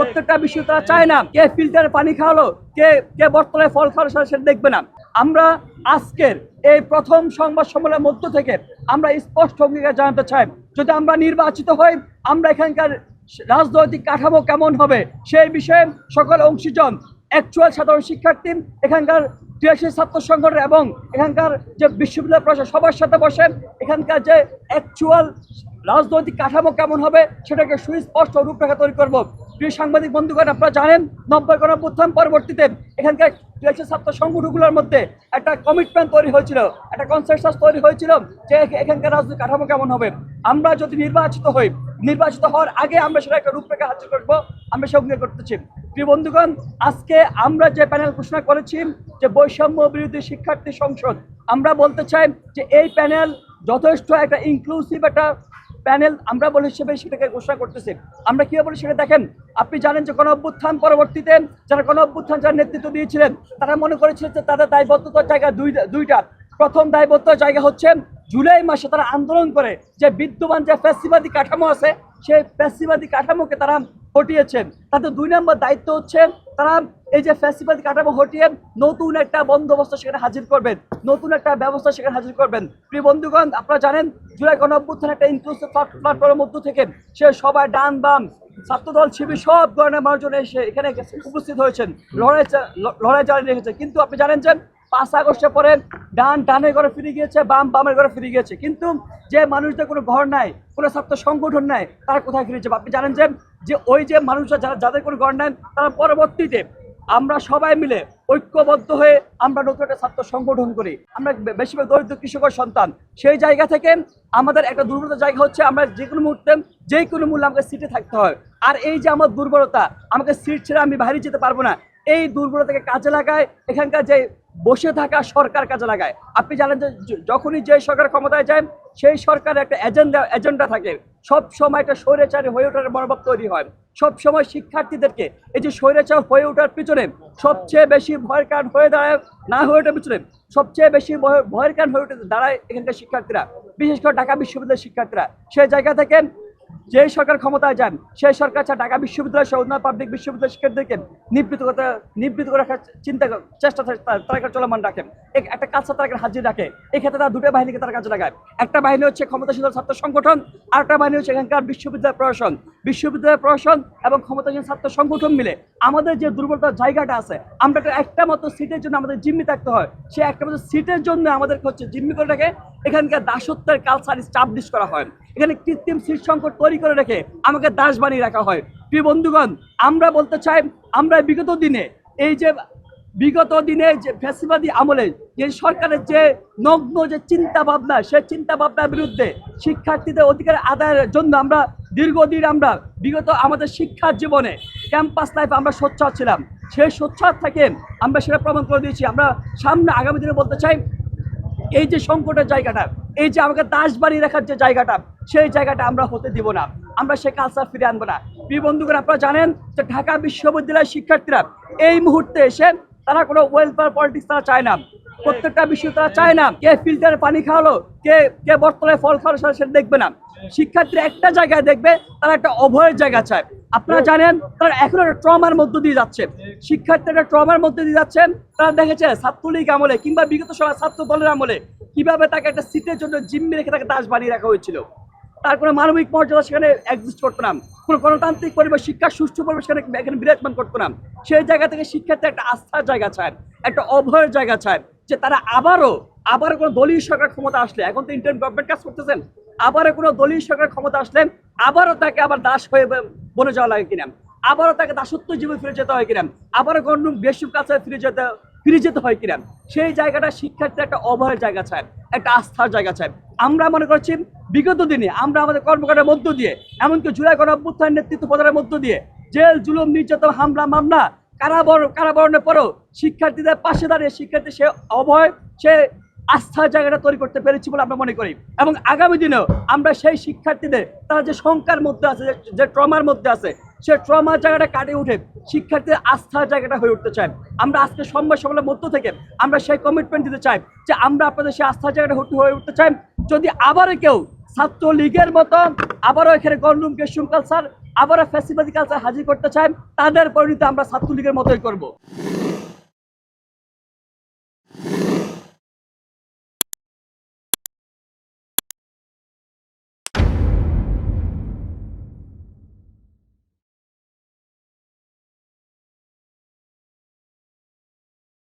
প্রত্যেকটা বিষয় তারা চায় না, কে ফিল্টারে পানি খাওয়ালো, কে কে বর্তমানে ফল খাওয়ালো সেটা দেখবে না। আমরা আজকের এই প্রথম সংবাদ সম্মেলনের মধ্য থেকে আমরা স্পষ্ট অঙ্গীকার জানাতে চাই। যদি আমরা নির্বাচিত হই, আমরা এখানকার রাজনৈতিক কাঠামো কেমন হবে, সেই বিষয়ে সকল অংশীজন অ্যাকচুয়াল সাধারণ শিক্ষার্থী, এখানকার টিএসসি ছাত্র সংগঠন এবং এখানকার যে বিশ্ববিদ্যালয় প্রশাসন সবার সাথে বসে এখানকার যে অ্যাকচুয়াল রাজনৈতিক কাঠামো কেমন হবে, সেটাকে সুস্পষ্ট রূপরেখা তৈরি করব। প্রিয় সাংবাদিক বন্ধুগণ, আপনারা জানেন নব্বই গণপ্রথান পরবর্তীতে এখানকার টিএসসি ছাত্র সংগঠনগুলোর মধ্যে একটা কমিটমেন্ট তৈরি হয়েছিল, একটা কনসেনসাস তৈরি হয়েছিল যে এখানকার রাজনৈতিক কাঠামো কেমন হবে। আমরা যদি নির্বাচিত হই, নির্বাচিত হওয়ার আগে আমরা সেটা একটা রূপরেখা হাজির করব, আমরা সে অঙ্গীকার করতেছি। প্রিয় বন্ধুগণ, আজকে আমরা যে প্যানেল ঘোষণা করেছি যে বৈষম্য বিরোধী শিক্ষার্থী সংসদ, আমরা বলতে চাই যে এই প্যানেল যথেষ্ট একটা ইনক্লুসিভ একটা প্যানেল আমরা বলে হিসেবে সেটাকে ঘোষণা করতেছি। আমরা কীভাবে বলি সেটা দেখেন, আপনি জানেন যে কোনো অভ্যুত্থান পরবর্তীতে যারা কোনো অভ্যুত্থান যারা নেতৃত্ব দিয়েছিলেন, তারা মনে করেছিলেন যে তাদের দায়বদ্ধতার জায়গা দুই দুইটা। প্রথম দায়বদ্ধতার জায়গা হচ্ছে জুলাই মাসে তারা আন্দোলন করে যে বিদ্যমান যে ফ্যাসিবাদী কাঠামো আছে, সেই ফ্যাসিবাদী কাঠামোকে তারা হটিয়েছেন। তাদের দুই নম্বর দায়িত্ব হচ্ছে তারা এই যে ফ্যাসিবাদী কাঠামো হটিয়ে নতুন একটা বন্দোবস্ত সেখানে হাজির করবেন। নতুন একটা ব্যবস্থা সেখানে হাজির করবেন। প্রিয় বন্ধুগণ, আপনারা জানেন, জুলাই গণ অভ্যুত্থান একটা ইনক্লুসিভ প্ল্যাটফর্মের মধ্য থেকে সে সবাই ডান বাম, ছাত্রদল, শিবির সব ধরনের মানুষজন এসে এখানে উপস্থিত হয়েছেন। লড়াই লড়াই চালিয়ে রেখেছে। কিন্তু আপনি জানেন যে পাঁচ আগস্টের পরে ডান ডানের ঘরে ফিরে গিয়েছে, বাম বামের ঘরে ফিরে গিয়েছে। কিন্তু যে মানুষদের কোনো ঘর নাই, কোনো ছাত্র সংগঠন নাই, তারা কোথায় ফিরেছে? আপনি জানেন যে যে ওই যে মানুষরা যারা যাদের কোনো ঘর নাই, তারা পরবর্তীতে আমরা সবাই মিলে ঐক্যবদ্ধ হয়ে আমরা নতুন একটা ছাত্র সংগঠন করি। আমরা বেশিরভাগ দরিদ্র কৃষকের সন্তান। সেই জায়গা থেকে আমাদের একটা দুর্বলতা জায়গা হচ্ছে, আমরা যে কোনো মুহূর্তে, যে কোনো মূল্যে আমাকে সিটে থাকতে হয়। আর এই যে আমার দুর্বলতা, আমাকে সিট ছেড়ে আমি বাইরে যেতে পারব না, এই দুর্বলতাকে কাজে লাগায় এখানকার যে বসে থাকা সরকার কাজে লাগায়। আপনি জানেন যে যখনই যে সরকার ক্ষমতায় যায়, সেই সরকারের একটা এজেন্ডা এজেন্ডা থাকে। সব সময় একটা স্বৈরাচারী হয়ে ওঠার মনোভাব তৈরি হয়। সব সময় শিক্ষার্থীদেরকে এই যে স্বৈরাচার হয়ে ওঠার পিছনে সবচেয়ে বেশি ভয়ের কারণ হয়ে দাঁড়ায়, না হয়ে ওঠার পিছনে সবচেয়ে বেশি ভয়- ভয়ের কারণ হয়ে উঠে দাঁড়ায় এখানকার শিক্ষার্থীরা। বিশেষ করে ঢাকা বিশ্ববিদ্যালয়ের শিক্ষার্থীরা। সেই জায়গা থেকে যে সরকার ক্ষমতায় যান, সেই সরকার চায় ঢাকা বিশ্ববিদ্যালয় সহ অন্যান্য পাবলিক বিশ্ববিদ্যালয় শিক্ষার্থীদেরকে নিবৃত করতে নিবৃত করে রাখার চিন্তা চেষ্টা তারা- চলমান রাখেন একটা কাজ তারা হাজির রাখে। এক্ষেত্রে তারা দুটো বাহিনীকে তারা কাজে লাগায়। একটা বাহিনী হচ্ছে ক্ষমতাসীন ছাত্র সংগঠন আর একটা বাহিনী হচ্ছে এখানকার বিশ্ববিদ্যালয় প্রশাসন। বিশ্ববিদ্যালয় প্রশাসন এবং ক্ষমতাসীন ছাত্র সংগঠন মিলে আমাদের যে দুর্বলতার জায়গাটা আছে, আমরা একটা একটা মতো সিটের জন্য আমাদের জিম্মি থাকতে হয়। সে একটা মতো সিটের জন্য আমাদেরকে হচ্ছে জিম্মি করে রাখে এখানকার দাসত্বের কালচার স্টাবলিশ করা হয়। এখানে কৃত্রিম সিট সংকট তৈরি করে রেখে আমাকে দাস বানিয়ে রাখা হয়। প্রিয় বন্ধুগণ, আমরা বলতে চাই, আমরা বিগত দিনে, এই যে বিগত দিনে যে ফ্যাসিবাদী আমলে যে সরকারের যে নগ্ন যে চিন্তা ভাবনা সে চিন্তা ভাবনার বিরুদ্ধে শিক্ষার্থীদের অধিকার আদায়ের জন্য আমরা দীর্ঘদিন আমরা বিগত আমাদের শিক্ষার জীবনে ক্যাম্পাস লাইফ আমরা সোচ্চার ছিলাম। সেই সোচ্চার থেকে আমরা সেটা প্রমাণ করে দিয়েছি। আমরা সামনে আগামী দিনে বলতে চাই, এই যে সংকটের জায়গাটা এই যে আমাকে দাস বানিয়ে রাখার যে জায়গাটা, সেই জায়গাটা আমরা হতে দিব না। আমরা সে কালচার ফিরে আনব না। প্রিয় বন্ধুগণ, আপনারা জানেন যে ঢাকা বিশ্ববিদ্যালয়ের শিক্ষার্থীরা এই মুহূর্তে এসে তারা কোনো ওয়েলফেয়ার পলিটিক্স তারা চায় না। প্রত্যেকটা বিষয় তারা চায় না কে ফিল্টারে পানি খাওয়ালো, কে কে বর্তমানে ফল খাওয়ালো সেটা সেটা দেখবে না। শিক্ষার্থীরা একটা জায়গায় দেখবে, তারা একটা অভয়ের জায়গা চায়। আপনারা জানেন, তারা এখনও একটা ট্রমার মধ্য দিয়ে যাচ্ছে। শিক্ষার্থীরা ট্রমার মধ্যে দিয়ে যাচ্ছেন তারা দেখেছে ছাত্রলীগ আমলে কিংবা বিগত সময় ছাত্র দলের আমলে কীভাবে তাকে একটা সিটের জন্য জিম্মি রেখে তাকে দাস বানিয়ে রাখা হয়েছিল? তার কোনো মানবিক মর্যাদা সেখানে এক্সিস্ট করতো না। কোনো গণতান্ত্রিক পরিবেশ শিক্ষার সুষ্ঠু পরিবেশ সেখানে এখানে বিরাজমান করতো না। সেই জায়গা থেকে শিক্ষার্থী একটা আস্থার জায়গা চায়, একটা অভয়ের জায়গা চায় যে তারা আবারও আবার কোনো দলীয় সরকার ক্ষমতা আসলে, এখন তো ইন্টার্ন গভর্নমেন্ট কাজ করতেছেন, আবারও কোনো দলীয় সরকার ক্ষমতা আসলেন আবারও তাকে আবার দাস হয়ে বনে যাওয়া লাগে কিনা? আবারও তাকে দাসত্ব জীবনে ফিরে যেতে হয় কিনা? আবারও কোনো বেশি কাছে ফিরে যেতে ফিরে যেতে হয় কিনা? সেই জায়গাটা শিক্ষার্থী একটা অভয়ের জায়গা চায়, একটা আস্থার জায়গা চায়। আমরা মনে করছি, বিগত দিনে আমরা আমাদের কর্মকাণ্ডের মধ্য দিয়ে, এমনকি জুলাই গণঅভ্যুত্থান নেতৃত্ব প্রদানের মধ্য দিয়ে, জেল, জুলুম, নির্যাতন, হামলা, মামলা, কারাবর, কারাবরণের পরেও শিক্ষার্থীদের পাশে দাঁড়িয়ে শিক্ষার্থী সে অভয়, সে আস্থার জায়গাটা তৈরি করতে পেরেছি বলে আমরা মনে করি। এবং আগামী দিনেও আমরা সেই শিক্ষার্থীদের, তারা যে শঙ্কার মধ্যে আছে যে ট্রমার মধ্যে আছে সে ট্রমার জায়গাটা কাটিয়ে উঠে শিক্ষার্থীর আস্থার জায়গাটা হয়ে উঠতে চায়। আমরা আজকে সম্ভব সকলের মধ্য থেকে আমরা সেই কমিটমেন্ট দিতে চাই যে আমরা আপনাদের সেই আস্থার জায়গাটা হয়ে উঠতে চাই। যদি আবারও কেউ ছাত্রলীগের মতো আবারও এখানে গণরুম কেশুম কালচার আবারও ফ্যাসিবাদী কালচার হাজির করতে চান তাদের পরিণতি আমরা ছাত্রলীগের মতোই করব।